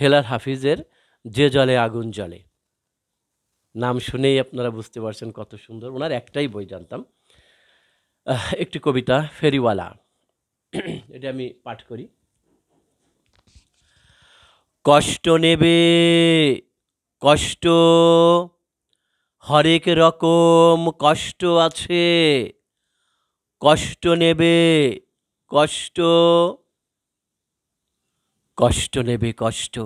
হেলাল হাফিজের যে জলে আগুন জ্বলে। নাম শুনেই আপনারা বুঝতে পারছেন কত সুন্দর। ওনার একটাই বই জানতাম। একটি কবিতা, ফেরিওয়ালা। এটা আমি পাঠ করি। কষ্ট নেবে, কষ্ট, হরেক রকম কষ্ট আছে। কষ্ট নেবে, কষ্ট কষ্ট নেবে কষ্ট।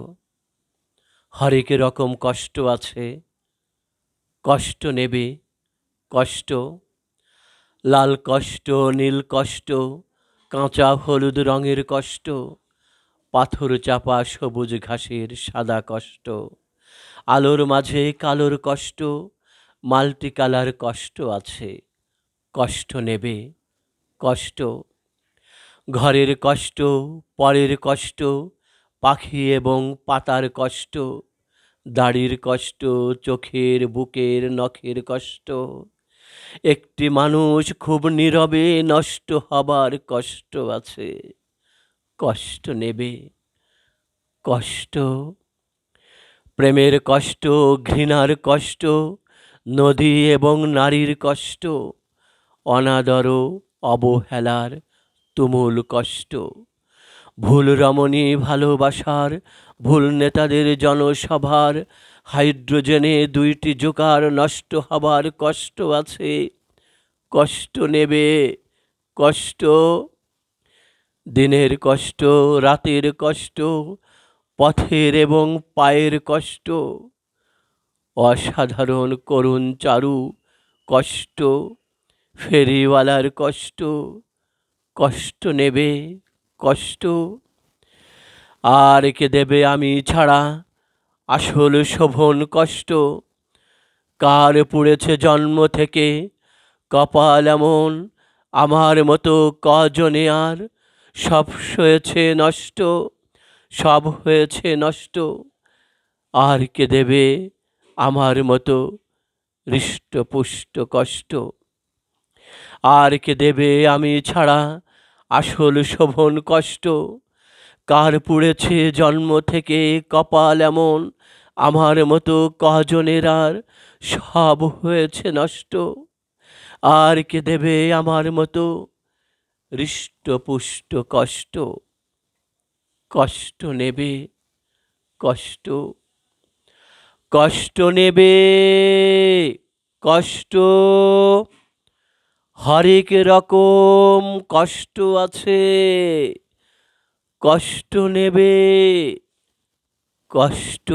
হরেক রকম কষ্ট আছে, কষ্ট নেবে কষ্ট। লাল কষ্ট, নীল কষ্ট, কাঁচা হলুদ রঙের কষ্ট, পাথর চাপা সবুজ ঘাসের সাদা কষ্ট। আলোর মাঝে কালোর কষ্ট মাল্টি কালার কষ্ট আছে, কষ্ট নেবে কষ্ট। ঘরের কষ্ট, পরের কষ্ট পাখি এবং পাতার কষ্ট, দাড়ির কষ্ট, চোখের, বুকের, নখের কষ্ট। একটি মানুষ খুব নীরবে নষ্ট হবার কষ্ট আছে। কষ্ট নেবে, কষ্ট। প্রেমের কষ্ট, ঘৃণার কষ্ট, নদী এবং নারীর কষ্ট, অনাদর, অবহেলার তুমুল কষ্ট। ভুল রমণী ভালোবাসার, ভুল নেতাদের জনসভার, হাইড্রোজেনে দুইটি জোকার নষ্ট হবার কষ্ট আছে। কষ্ট নেবে, কষ্ট। দিনের কষ্ট, রাতের কষ্ট, পথের এবং পায়ের কষ্ট। অসাধারণ করুণ চারু, কষ্ট। ফেরিওয়ালার কষ্ট কষ্ট নেবে। কষ্ট। আর কে দেবে আমি ছাড়া? আসল শোভন কষ্ট। কার পুড়েছে জন্ম থেকে? কপাল এমন, আমার মতো কজনে আর? সব হয়েছে নষ্ট, সব হয়েছে নষ্ট। আর কে দেবে আমার মতো হৃষ্টপুষ্ট কষ্ট? আর কে দেবে আমি ছাড়া? আসল শোভন কষ্ট। কার পুড়েছে জন্ম থেকে কপাল এমন? আমার মতো কজনের আর সব হয়েছে নষ্ট। আর কে দেবে আমার মতো হৃষ্টপুষ্ট কষ্ট? কষ্ট নেবে, কষ্ট। কষ্ট নেবে, কষ্ট হরেক রকম কষ্ট আছে কষ্ট নেবে কষ্ট